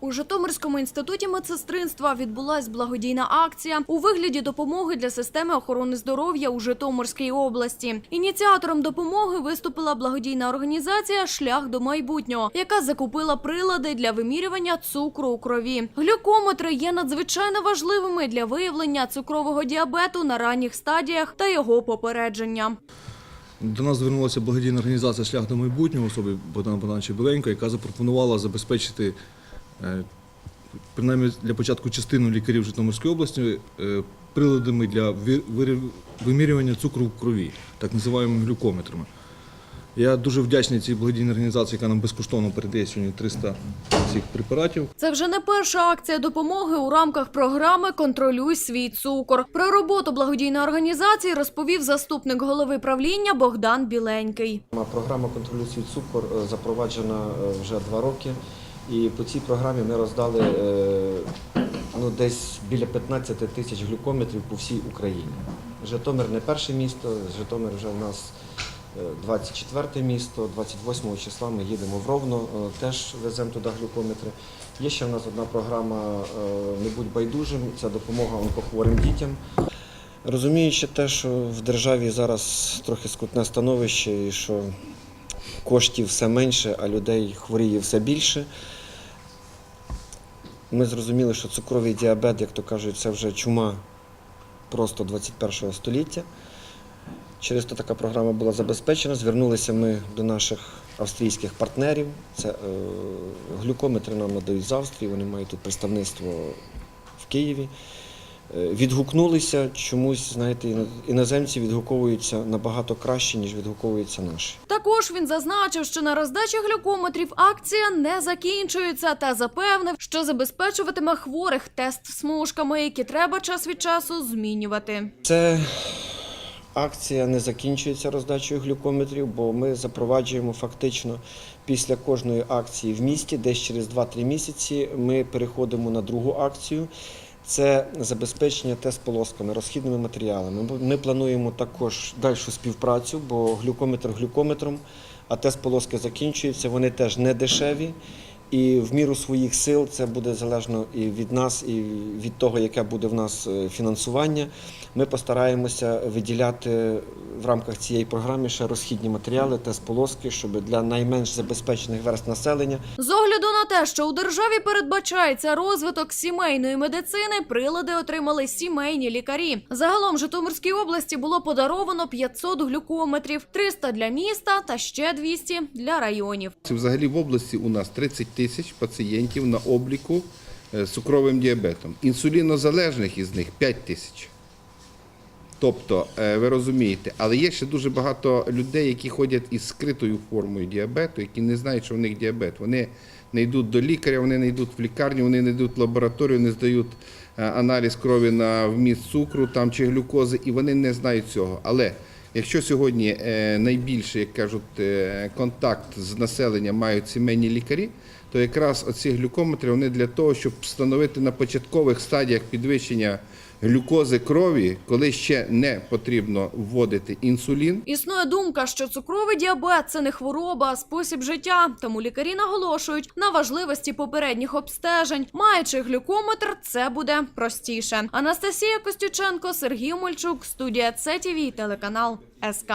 У Житомирському інституті медсестринства відбулась благодійна акція у вигляді допомоги для системи охорони здоров'я у Житомирській області. Ініціатором допомоги виступила благодійна організація Шлях до майбутнього, яка закупила прилади для вимірювання цукру у крові. Глюкометри є надзвичайно важливими для виявлення цукрового діабету на ранніх стадіях та його попередження. До нас звернулася благодійна організація Шлях до майбутнього особи Богдана Богдановича Біленька, яка запропонувала забезпечити принаймні для початку частину лікарів Житомирської області е, приладами для вимірювання цукру в крові, так називаємо глюкометрами. Я дуже вдячний цій благодійній організації, яка нам безкоштовно передає сьогодні 300 цих препаратів. Це вже не перша акція допомоги у рамках програми Контролюй свій цукор. Про роботу благодійної організації розповів заступник голови правління Богдан Біленький. Програма контролю свій цукор е, запроваджена е, вже два роки. І по цій програмі ми роздали е, ну, десь біля 15 тисяч глюкометрів по всій Україні. Житомир не перше місто, Житомир вже в нас 24 місто, 28 числа ми їдемо в Ровно, е, теж веземо туди глюкометри. Є ще в нас одна програма е, Не будь байдужим, це допомога онкохворим дітям. Розуміючи те, що в державі зараз трохи скрутне становище і що коштів все менше, а людей хворіє все більше. Ми зрозуміли, що цукровий діабет, як то кажуть, це вже чума просто 21 століття. Через то така програма була забезпечена. Звернулися ми до наших австрійських партнерів. Це е, глюкометри нам надають з Австрії, вони мають тут представництво в Києві. Е, Відгукнулися чомусь, знаєте, іноземці відгуковуються набагато краще, ніж відгуковуються наші. Також він зазначив, що на роздачі глюкометрів акція не закінчується та запевнив, що забезпечуватиме хворих тест смужками, які треба час від часу змінювати. Це акція не закінчується роздачею глюкометрів, бо ми запроваджуємо фактично після кожної акції в місті, десь через 2-3 місяці ми переходимо на другу акцію. Це забезпечення тест-полосками, розхідними матеріалами. Ми- плануємо також дальшу співпрацю, бо глюкометр глюкометром, а тест-полоски закінчуються, вони теж не дешеві. І в міру своїх сил це буде залежно і від нас, і від того, яке буде в нас е, фінансування. Ми постараємося виділяти в рамках цієї програми ще розхідні матеріали, тест-полоски, щоб для найменш забезпечених верст населення З огляду на те, що у державі передбачається розвиток сімейної медицини, прилади отримали сімейні лікарі. Загалом Житомирській області було подаровано 500 глюкометрів, 300 для міста та ще 200 для районів. Це Взагалі в області у нас 30 тисяч пацієнтів на обліку е, з цукровим діабетом. Інсулінозалежних із них 5 тисяч. Тобто, е, ви розумієте, але є ще дуже багато людей, які ходять із скритою формою діабету, які не знають, що в них діабет. Вони не йдуть до лікаря, вони не йдуть в лікарню, вони не йдуть в лабораторію, не здають е, аналіз крові на вміст цукру там, чи глюкози, і вони не знають цього. Але Якщо сьогодні найбільше, як кажуть, контакт з населенням мають сімейні лікарі, то якраз оці глюкометри вони для того, щоб встановити на початкових стадіях підвищення глюкози крові, коли ще не потрібно вводити інсулін, Існує думка, що цукровий діабет це не хвороба, а спосіб життя. Тому лікарі наголошують на важливості попередніх обстежень. Маючи глюкометр, це буде простіше. Анастасія Костюченко, Сергій Мольчук, студія ЦТВ, телеканал СК.